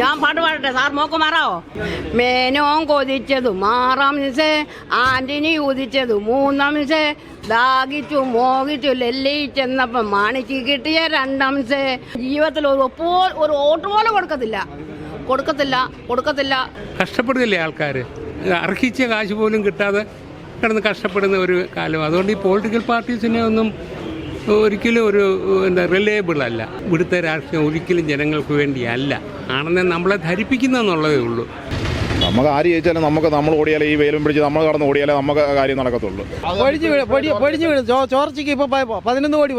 ഞാൻ പാട്ട് പാടട്ടെ സാർ മോക്ക് മാറാവോ? മേനോൻ കൊതിച്ചതു മാറാം മിസേ ആന്റണി ഉദിച്ചതു മൂന്നാം മിസേ ദാഹിച്ചു മോഹിച്ചു ചെന്നപ്പം മാണിക്ക് കിട്ടിയ രണ്ടാം മിസേ ജീവിതത്തിൽ ഒരു ഒപ്പോ ഒരു ഓട്ട് പോലും കൊടുക്കത്തില്ല. കൊടുക്കത്തില്ല കൊടുക്കത്തില്ല. കഷ്ടപ്പെടുന്നില്ലേ ആൾക്കാർ അർഹിച്ച കാശ് പോലും കിട്ടാതെ കിടന്ന് കഷ്ടപ്പെടുന്ന ഒരു കാലം. അതുകൊണ്ട് ഈ പൊളിറ്റിക്കൽ പാർട്ടീസിനെ ഒന്നും ഒരിക്കലും ഒരു എന്താ റിലയബിൾ അല്ല. ഇവിടുത്തെ രാഷ്ട്രീയം ഒരിക്കലും ജനങ്ങൾക്ക് വേണ്ടിയല്ല. ആണെന്ന് നമ്മളെ ധരിപ്പിക്കുന്നെന്നുള്ളതേ ഉള്ളൂ. നമുക്ക് ആര് ജയിച്ചാലും നമുക്ക് നമ്മൾ ഓടിയാലേ ഈ വെയിലും പിടിച്ച് നമ്മൾ കടന്ന് ഓടിയാലേ നമുക്ക് കാര്യം നടക്കത്തുള്ളൂ. വീഴും വീഴും. ചോർച്ചയ്ക്ക് ഇപ്പൊ പതിനൊന്ന് കോടി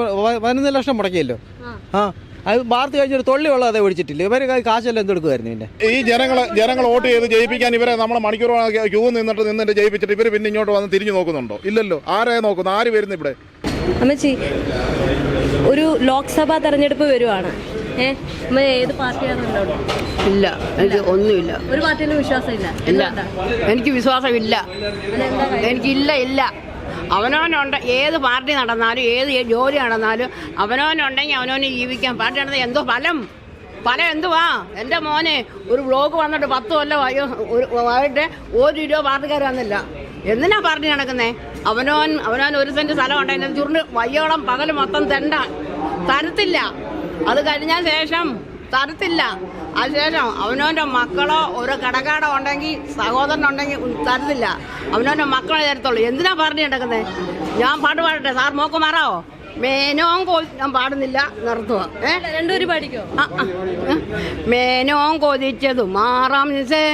പതിനൊന്ന് ലക്ഷം മുടക്കിയല്ലോ. ആ അത് വാർത്ത കഴിഞ്ഞൊരു തൊള്ളി അതേ ഒഴിച്ചിട്ടില്ല ഇവർ കാശെല്ലാം എന്തെടുക്കുമായിരുന്നു പിന്നെ ഈ ജനങ്ങൾ ജനങ്ങൾ വോട്ട് ചെയ്ത് ജയിപ്പിക്കാൻ ഇവരെ നമ്മൾ മണിക്കൂറോളം ക്യൂ നിന്നിട്ട് നിന്നിട്ട് ജയിപ്പിച്ചിട്ട് ഇവർ പിന്നെ ഇങ്ങോട്ട് വന്ന് തിരിഞ്ഞു നോക്കുന്നുണ്ടോ? ഇല്ലല്ലോ. ആരെ നോക്കുന്നു ആര് വരുന്നു ഇവിടെ? അമ്മച്ചി ഒരു ലോക്സഭാ തെരഞ്ഞെടുപ്പ് വരുവാണ്. ഏത് പാർട്ടിയാണെന്നുണ്ടോ ഇല്ല എനിക്ക് ഒന്നുമില്ല. ഒരു പാർട്ടിയിലും വിശ്വാസമില്ല. ഇല്ല. എനിക്ക് വിശ്വാസമില്ല? എനിക്കില്ല ഇല്ല അവനവനുണ്ട് ഏത് പാർട്ടി നടന്നാലും ഏത് ജോലി നടന്നാലും അവനവനുണ്ടെങ്കിൽ അവനവന് ജീവിക്കാൻ പാർട്ടി നടന്നാൽ എന്തോ ഫലം? ഫലം എന്തുവാ? എന്റെ മോനെ ഒരു ബ്ലോഗ് വന്നിട്ട് പത്ത് കൊല്ലം ആയിട്ട് ഒരു രൂപ പാർട്ടിക്കാർ വന്നില്ല. എന്തിനാ പാർട്ടി നടക്കുന്നേ? അവനോൻ അവനവൻ ഒരു സെന്റ് സ്ഥലം ഉണ്ടെങ്കിൽ ചുരുണ്ട് വയ്യോളം പകൽ മൊത്തം തെണ്ട. തരത്തില്ല. അത് കഴിഞ്ഞ ശേഷം തരത്തില്ല. അതിനുശേഷം അവനവന്റെ മക്കളോ ഒരു കടക്കാടോ ഉണ്ടെങ്കിൽ സഹോദരനുണ്ടെങ്കിൽ തരത്തില്ല. അവനവന്റെ മക്കളെ തരത്തുള്ളൂ. എന്തിനാ പാർട്ടി കിടക്കുന്നത് ഞാൻ പാട്ട് പാടട്ടെ. സാർ മോക്ക് മാറാവോ? മേനോൻ കോതി ഞാൻ പാടുന്നില്ല നിർത്തുക. രണ്ടുപേരും പാടിക്കോ? മേനോൻ കൊതിച്ചതു മാറാം മിസേ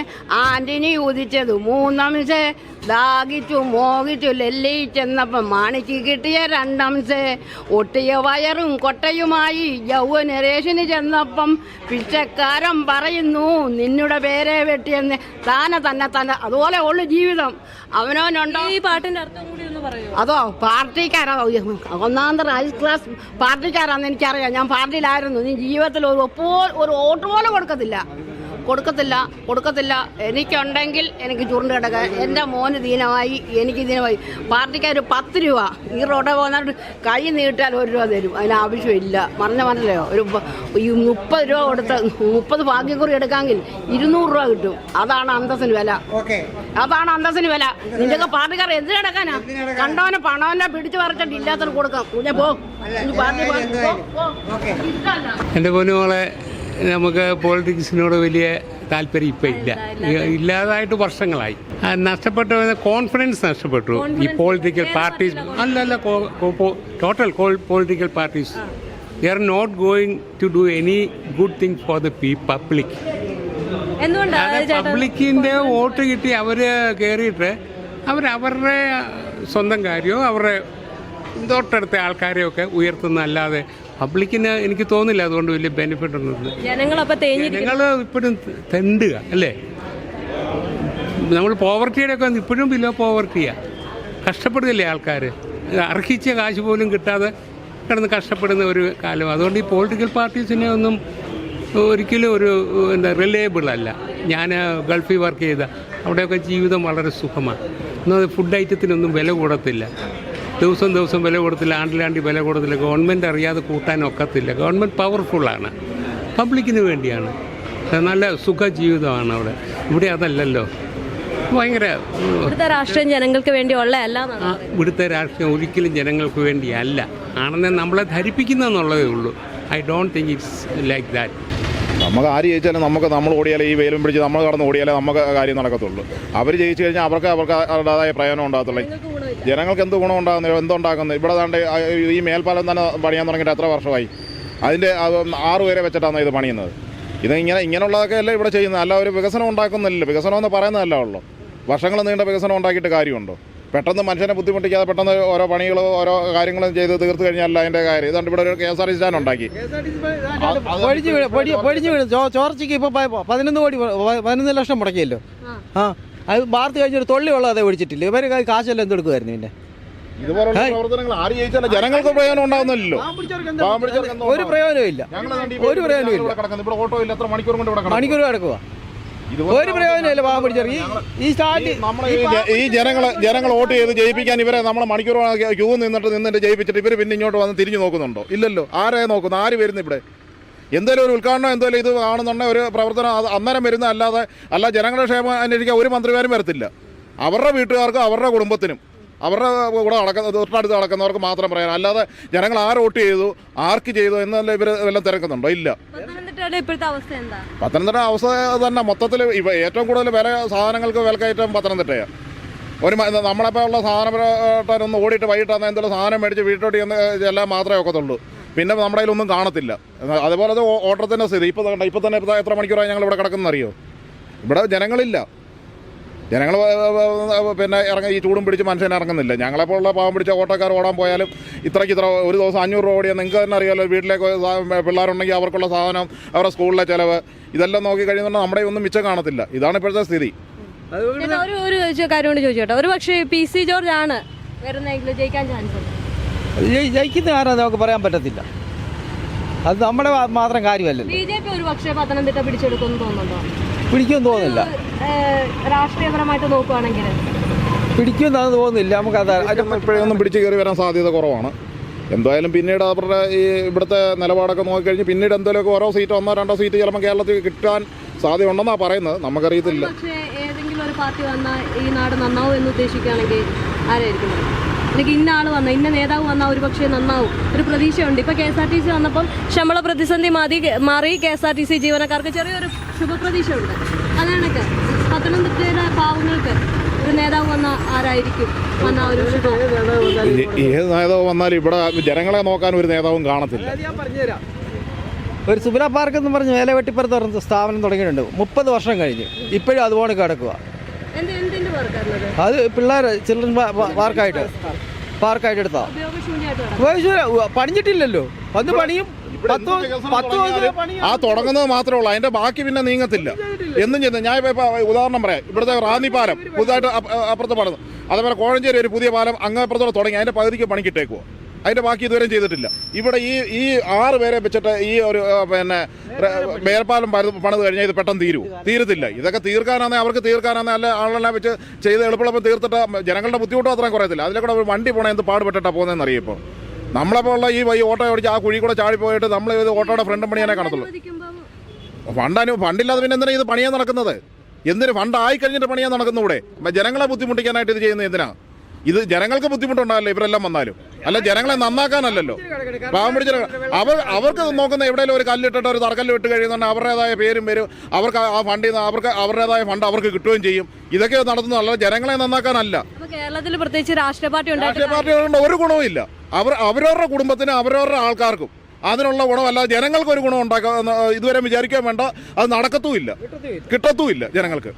ആന്റിനി ഉദിച്ചതു മൂന്നാം മിസേ ദാഹിച്ചു മോഹിച്ചു ലല്ലയിച്ചെന്നപ്പം ചെന്നപ്പം മാണിക്ക് കിട്ടിയ രണ്ടംസെ ഒട്ടിയ വയറും കൊട്ടയുമായി യൗവനരേഷന് ചെന്നപ്പം പിച്ചക്കാരൻ പറയുന്നു നിന്നുടെ പേരെ വെട്ടിയെന്ന്. താനെ തന്നെ തന്നെ. അതുപോലെ ഉള്ളു ജീവിതം. അവനവനുണ്ടോ? ഈ പാട്ടിന്റെ അർത്ഥം കൂടി ഒന്ന് പറയോ? അതോ പാർട്ടിക്കാരാ? ഒന്നാമത്തെ റൈസ് ക്ലാസ് പാർട്ടിക്കാരാന്ന് എനിക്കറിയാം. ഞാൻ പാർട്ടിയിലായിരുന്നു. നീ ജീവിതത്തിൽ ഒരു ഒപ്പോ ഒരു വോട്ട് പോലും കൊടുക്കത്തില്ല. കൊടുക്കത്തില്ല കൊടുക്കത്തില്ല. എനിക്കുണ്ടെങ്കിൽ എനിക്ക് ചുരുണ്ട് കിടക്കാൻ എന്റെ മോന് ദീനമായി എനിക്ക് ദീനമായി. പാർട്ടിക്കാർ പത്ത് രൂപ. ഈ റോഡ് പോകുന്നവർ കൈ നീട്ടാൽ ഒരു രൂപ തരും. അതിന് ആവശ്യമില്ല. പറഞ്ഞ മനസ്സിലായോ? ഒരു ഈ മുപ്പത് രൂപ കൊടുത്ത് മുപ്പത് ഭാഗ്യക്കുറി എടുക്കാമെങ്കിൽ ഇരുന്നൂറ് രൂപ കിട്ടും. അതാണ് അന്തസ്സിന് വില. അതാണ് അന്തസ്സിന് വില. നിങ്ങൾക്ക് പാർട്ടിക്കാർ എന്ത് കിടക്കാനാ? കണ്ടവനെ പണവനെ പിടിച്ചു പറിച്ചിട്ട് ഇല്ലാത്തവർ കൊടുക്കാം. പിന്നെ പോ. പാർട്ടി. ഇഷ്ടമല്ല. എന്റെ പൊന്നുമോളെ നമുക്ക് പോളിറ്റിക്സിനോട് വലിയ താല്പര്യം ഇപ്പം ഇല്ല. ഇല്ലാതായിട്ട് വർഷങ്ങളായി. നഷ്ടപ്പെട്ട കോൺഫിഡൻസ് നഷ്ടപ്പെട്ടു. ഈ പോളിറ്റിക്കൽ പാർട്ടീസ് അല്ല അല്ല total political parties they are not going to do any good thing for the p public പബ്ലിക്കിന്റെ vote കിട്ടി അവർ കയറിയിട്ട് അവർ അവരുടെ സ്വന്തം കാര്യവും അവരുടെ തൊട്ടടുത്ത ആൾക്കാരെയൊക്കെ ഉയർത്തുന്നല്ലാതെ പബ്ലിക്കിന് എനിക്ക് തോന്നില്ല അതുകൊണ്ട് വലിയ ബെനിഫിറ്റ് ഉണ്ടെന്ന് ജനങ്ങളപ്പൊ തേഞ്ഞിരിക്കും ജനങ്ങൾ ഇപ്പോഴും തെണ്ടുക അല്ലേ? നമ്മൾ പോവർട്ടിയുടെ ഒക്കെ ഇപ്പോഴും ബിലോ പോവർട്ടിയാണ് കഷ്ടപ്പെടുന്നില്ലേ ആൾക്കാർ അർഹിച്ച കാശ് പോലും കിട്ടാതെ കിടന്ന് കഷ്ടപ്പെടുന്ന ഒരു കാലം. അതുകൊണ്ട് ഈ പൊളിറ്റിക്കൽ പാർട്ടീസിനെ ഒന്നും ഒരിക്കലും ഒരു എന്താ റിലയബിൾ അല്ല. ഞാൻ ഗൾഫിൽ വർക്ക് ചെയ്ത അവിടെയൊക്കെ ജീവിതം വളരെ സുഖമാണ്. എന്നാൽ ഫുഡ് ഐറ്റത്തിനൊന്നും വില കൂടത്തില്ല. ദിവസം ദിവസം വില കൊടുത്തില്ല ആണ്ടിലാണ്ടി വില കൊടുത്തില്ല ഗവൺമെന്റ് അറിയാതെ കൂട്ടാൻ ഒക്കത്തില്ല. ഗവൺമെന്റ് പവർഫുള്ളാണ് പബ്ലിക്കിന് വേണ്ടിയാണ്. നല്ല സുഖ ജീവിതമാണ് അവിടെ. ഇവിടെ അതല്ലല്ലോ. ഭയങ്കര ഇവിടുത്തെ രാഷ്ട്രീയം ജനങ്ങൾക്ക് വേണ്ടി ഉള്ളതല്ല ഇവിടുത്തെ രാഷ്ട്രീയം ഒരിക്കലും ജനങ്ങൾക്ക് വേണ്ടിയല്ല ആണെന്ന് നമ്മളെ ധരിപ്പിക്കുന്നെന്നുള്ളതേ ഉള്ളൂ. I don't think it's like that നമുക്ക് ആര് ജയിച്ചാലും നമുക്ക് നമ്മൾ ഓടിയാലേ ഈ വെയിലും പിടിച്ച് നമ്മൾ കടന്ന് ഓടിയാലേ നമുക്ക് കാര്യം നടക്കത്തുള്ളൂ. അവർ ജയിച്ചു കഴിഞ്ഞാൽ അവർക്ക് അവർക്ക് അവരുടേതായ പ്രയോജനം ഉണ്ടാകത്തുള്ളൂ. ജനങ്ങൾക്ക് എന്ത് ഗുണം ഉണ്ടാകുന്നു എന്തുണ്ടാക്കുന്നു ഇവിടെ ദാണ്ട് ഈ മേൽപ്പാലം തന്നെ പണിയാൻ തുടങ്ങിയിട്ട് എത്ര വർഷമായി? അതിന്റെ ആറ് പേരെ വെച്ചിട്ടാണ് ഇത് പണിയുന്നത്. ഇത് ഇങ്ങനെ ഇങ്ങനെയുള്ളതൊക്കെ അല്ല ഇവിടെ ചെയ്യുന്നത്? അല്ല ഒരു വികസനം ഉണ്ടാക്കുന്നില്ല വികസനം എന്ന് പറയുന്നതല്ല ഉള്ളൂ. വർഷങ്ങൾ നീണ്ട വികസനം ഉണ്ടാക്കിയിട്ട് കാര്യമുണ്ടോ? പെട്ടെന്ന് മനുഷ്യനെ ബുദ്ധിമുട്ടിക്കാതെ പെട്ടെന്ന് ഓരോ പണികളോ ഓരോ കാര്യങ്ങളും ചെയ്ത് തീർത്തു കഴിഞ്ഞാൽ അതിന്റെ കാര്യം. ഇതുകൊണ്ട് ഇവിടെ ഒരു K S R T stand ഉണ്ടാക്കി. പൊടിഞ്ഞു വീഴും പൊടി പൊടിഞ്ഞു വീഴും ചോർച്ചയ്ക്ക് ഇപ്പൊ പതിനൊന്ന് കോടി പതിനൊന്ന് ലക്ഷം മുടക്കിയല്ലോ. ആ. അത് വാർത്ത കഴിഞ്ഞൊരു തൊള്ളി ഉള്ളത് ഒഴിച്ചിട്ടില്ല. ഇവർ കാശെല്ലാം എന്തെടുക്കുമായിരുന്നു പിന്നെ ഇതുപോലുള്ള പ്രവർത്തനങ്ങൾ ആര് ജയിച്ചാലും ജനങ്ങൾക്ക് പ്രയോജനം ഒരു പ്രയോജനവും ഇല്ല. ഒരു പ്രയോജനവും ഇല്ല. ഇവിടെ ഓട്ടോ ഇല്ല എത്ര മണിക്കൂർ കൊണ്ട് മണിക്കൂർ കിടക്കുക ഒരു പ്രയോജനമില്ല പാവം പിടിച്ചിറങ്ങി ഈ സ്റ്റാർട്ട് ഈ ജനങ്ങൾ ജനങ്ങൾ വോട്ട് ചെയ്ത് ജയിപ്പിക്കാൻ ഇവരെ നമ്മൾ മണിക്കൂറോളം ക്യൂ നിന്നിട്ട് നിന്നിട്ട് ജയിപ്പിച്ചിട്ട് ഇവർ പിന്നെ ഇങ്ങോട്ട് വന്ന് തിരിഞ്ഞു നോക്കുന്നുണ്ടോ? ഇല്ലല്ലോ. ആരെ നോക്കുന്നു ആര് വരുന്നു ഇവിടെ? എന്തെങ്കിലും ഒരു ഉദ്ഘാടനം എന്തെങ്കിലും ഇത് കാണുന്നുണ്ടെങ്കിൽ ഒരു പ്രവർത്തനം അത് അന്നേരം വരുന്ന അല്ലാതെ അല്ല ജനങ്ങളുടെ ക്ഷേമം അന്വേഷിക്കാൻ ഒരു മന്ത്രിമാരും വരത്തില്ല. അവരുടെ വീട്ടുകാർക്കും അവരുടെ കുടുംബത്തിനും. അവരുടെ കൂടെ നടക്കുന്ന തൊട്ടടുത്ത് നടക്കുന്നവർക്ക് മാത്രം പറയാം. അല്ലാതെ ജനങ്ങൾ ആര് വോട്ട് ചെയ്തു ആർക്ക് ചെയ്തു എന്നല്ല ഇവർ എല്ലാം തിരക്കുന്നുണ്ടോ. ഇല്ല. പത്തനംതിട്ട അവസ്ഥ തന്നെ മൊത്തത്തിൽ ഇവ ഏറ്റവും കൂടുതൽ വില സാധനങ്ങൾക്ക് വില വിലക്കയറ്റം പത്തനംതിട്ടയാണ് ഒരു നമ്മളെപ്പോൾ ഉള്ള സാധനമായിട്ടൊന്ന് ഓടിയിട്ട് വൈകിട്ടാന്ന് എന്തെങ്കിലും സാധനം മേടിച്ച് വീട്ടിലോട്ട് ചെന്ന് എല്ലാം മാത്രമേ ഒക്കത്തുള്ളൂ. പിന്നെ നമ്മുടെ കയ്യിലൊന്നും കാണത്തില്ല. അതുപോലെ ഓട്ടത്തിന്റെ സ്ഥിതി. ഇപ്പോൾ ഇപ്പോൾ തന്നെ എത്ര മണിക്കൂറായി ഞങ്ങൾ ഇവിടെ കിടക്കുന്നറിയോ ഇവിടെ ജനങ്ങളില്ല. ജനങ്ങൾ പിന്നെ ഇറങ്ങി ഈ ചൂടും പിടിച്ച് മനുഷ്യൻ ഇറങ്ങുന്നില്ല. ഞങ്ങളെപ്പോലുള്ള പാവം പിടിച്ച ഓട്ടോക്കാർ ഓടാൻ പോയാലും ഇത്രയ്ക്ക് ഇത്ര ഒരു ദിവസം അഞ്ഞൂറ് രൂപ ഓടിയാൽ നിങ്ങൾക്ക് തന്നെ അറിയാമല്ലോ വീട്ടിലേക്ക് പിള്ളേരുണ്ടെങ്കിൽ അവർക്കുള്ള സാധനം അവരുടെ സ്കൂളിലെ ചിലവ് ഇതെല്ലാം നോക്കി കഴിയുന്നുണ്ടെങ്കിൽ നമ്മുടെ ഒന്നും മിച്ചം കാണത്തില്ല. ഇതാണ് ഇപ്പോഴത്തെ സ്ഥിതി. ഒരു ഒരു കാര്യം കൊണ്ട് ചോദിച്ചോട്ടെ ഒരു പക്ഷേ പി സി ജോർജ് ആണ് വരുന്നെങ്കിൽ ജയിക്കാൻ ചാൻസ് ഉണ്ട്? ജയി- ജയിക്കുന്ന ആരാന്ന് നമുക്ക് പറയാൻ പറ്റത്തില്ല. അത് നമ്മുടെ മാത്രം കാര്യമല്ല ബി ജെ പി ഒരു പക്ഷേ പത്തനംതിട്ട പിടിച്ചെടുക്കുമെന്ന് തോന്നുന്നുണ്ടോ? പിടിക്കുമെന്ന് തോന്നുന്നില്ല. രാഷ്ട്രീയപരമായിട്ട് നോക്കുവാണെങ്കിൽ. പിടിക്കുമെന്ന് തോന്നുന്നില്ല. നമുക്ക് അത് ഇപ്പോഴൊന്നും പിടിച്ചു കയറി വരാൻ സാധ്യത കുറവാണ്. എന്തായാലും പിന്നീട് അവരുടെ ഈ ഇവിടുത്തെ നിലപാടൊക്കെ നോക്കിക്കഴിഞ്ഞ് പിന്നീട് എന്തെങ്കിലുമൊക്കെ ഓരോ സീറ്റ് ഒന്നോ രണ്ടോ സീറ്റ് ചിലപ്പോൾ കേരളത്തിൽ കിട്ടാൻ സാധ്യതയുണ്ടെന്നാണ് പറയുന്നത്. നമുക്കറിയത്തില്ല. ഏതെങ്കിലും ഒരു പാർട്ടി വന്നാൽ ഈ നാട് നന്നാവും എന്ന് ഉദ്ദേശിക്കുകയാണെങ്കിൽ ആരായിരിക്കും? എനിക്ക് ഇന്ന ആൾ വന്ന ഇന്ന നേതാവ് വന്ന ഒരു പക്ഷേ നന്നാവും. ഒരു പ്രതീക്ഷയുണ്ട്. ഇപ്പൊ K S R T C വന്നപ്പം ശമ്പള പ്രതിസന്ധി മാറി മാറി K S R T C ജീവനക്കാർക്ക് ചെറിയൊരു ശുഭപ്രതീക്ഷയുണ്ട്. അതാണൊക്കെ. പത്തനംതിട്ടയിലെ പാവങ്ങൾക്ക് ഒരു നേതാവ് വന്ന ആരായിരിക്കും? വന്ന ഒരു ഏത് നേതാവ് വന്നാലും ഇവിടെ ജനങ്ങളെ നോക്കാൻ ഒരു നേതാവും കാണത്തില്ല. ഒരു സുബില പാർക്ക് എന്ന് പറഞ്ഞ് വേല വെട്ടിപ്പുറത്ത് പറഞ്ഞ സ്ഥാപനം തുടങ്ങിയിട്ടുണ്ട്. മുപ്പത് വർഷം കഴിഞ്ഞ്. ഇപ്പോഴും അതുപോലെ കിടക്കുക അത് പിള്ളേർ ചിൽഡ്രൻ പാർക്കായിട്ട്. പാർക്കായിട്ട് എടുത്താ. പണിഞ്ഞിട്ടില്ലല്ലോ. വന്ന് പണിയും ആ തുടങ്ങുന്നത് മാത്രമേ ഉള്ളൂ. അതിന്റെ ബാക്കി പിന്നെ നീങ്ങത്തില്ല. എന്നും ചെയ്യുന്നത് ഞാൻ ഇപ്പൊ ഉദാഹരണം പറയാം. ഇവിടുത്തെ റാന്നി പാലം പുതുതായിട്ട് അപ്പ- അപ്പുറത്ത് പണിത് അതേപോലെ കോഴഞ്ചേരി ഒരു പുതിയ പാലം അങ്ങപ്പുറത്തോടെ തുടങ്ങി. അതിന്റെ പകുതിക്ക് പണിക്കിട്ടേക്കുവോ അതിന്റെ ബാക്കി ഇതുവരെയും ചെയ്തിട്ടില്ല. ഇവിടെ ഈ ഈ ആറ് പേരെ വെച്ചിട്ട് ഈ ഒരു പിന്നെ മേൽപ്പാലം പണിത് കഴിഞ്ഞാൽ ഇത് പെട്ടെന്ന് തീരൂ. തീരത്തില്ല. ഇതൊക്കെ തീർക്കാനാണെ അവർക്ക് തീർക്കാനാണെ അല്ല ആളെല്ലാം വെച്ച് ചെയ്ത് എളുപ്പമെളുപ്പം തീർത്തിട്ട് ജനങ്ങളുടെ ബുദ്ധിമുട്ട് അത്രയും കുറയത്തില്ല. അതിലെ കൂടെ ഒരു വണ്ടി പോണേ എന്ത് പാടുപെട്ടിട്ടാ പോകുന്നതെന്ന് അറിയാം ഇപ്പോൾ ഉള്ള ഈ വൈ ഓട്ടോ ഓടിച്ച് ആ കുഴി കൂടെ ചാടി പോയിട്ട് നമ്മൾ ഇത് ഓട്ടോയുടെ ഫ്രണ്ട് പണിയാനേ കാണത്തുള്ളൂ. ഫണ്ട് അനു ഫണ്ടില്ലാതെ പിന്നെ എന്തിനാണ് ഇത് പണിയാൻ നടക്കുന്നത്? എന്തിനു ഫണ്ട് ആയി കഴിഞ്ഞിട്ട് പണിയാൻ നടക്കുന്നൂടെ? മ- ജനങ്ങളെ ബുദ്ധിമുട്ടിക്കാനായിട്ട് ഇത് ചെയ്യുന്നത് എന്തിനാ? ഇത് ജനങ്ങൾക്ക് ബുദ്ധിമുട്ടുണ്ടാകല്ലോ ഇവരെല്ലാം വന്നാലും? അല്ല ജനങ്ങളെ നന്നാക്കാനല്ലല്ലോ? പാവം പിടിച്ച അവർ അവർക്ക് നോക്കുന്ന എവിടെയെങ്കിലും ഒരു കല്ലിട്ടിട്ട് ഒരു തറക്കല്ല് വിട്ട് കഴിയുന്നുണ്ട് അവരുടേതായ പേരും വരും. അവർക്ക് ആ ഫണ്ടിൽ നിന്ന് അവർക്ക് അവരുടേതായ ഫണ്ട് അവർക്ക് കിട്ടുകയും ചെയ്യും. ഇതൊക്കെ നടത്തുന്നതല്ല ജനങ്ങളെ നന്നാക്കാനല്ല. കേരളത്തിൽ പ്രത്യേകിച്ച് രാഷ്ട്രീയ പാർട്ടി രാഷ്ട്രീയ പാർട്ടികളുണ്ട് ഒരു ഗുണവും ഇല്ല അവർ അവരവരുടെ കുടുംബത്തിന് അവരവരുടെ ആൾക്കാർക്കും അതിനുള്ള ഗുണമല്ല. ജനങ്ങൾക്ക് ഒരു ഗുണം ഉണ്ടാക്കാൻ ഇതുവരെ വിചാരിക്കാൻ വേണ്ട. അത് നടക്കത്തുമില്ല. കിട്ടത്തുമില്ല ജനങ്ങൾക്ക്.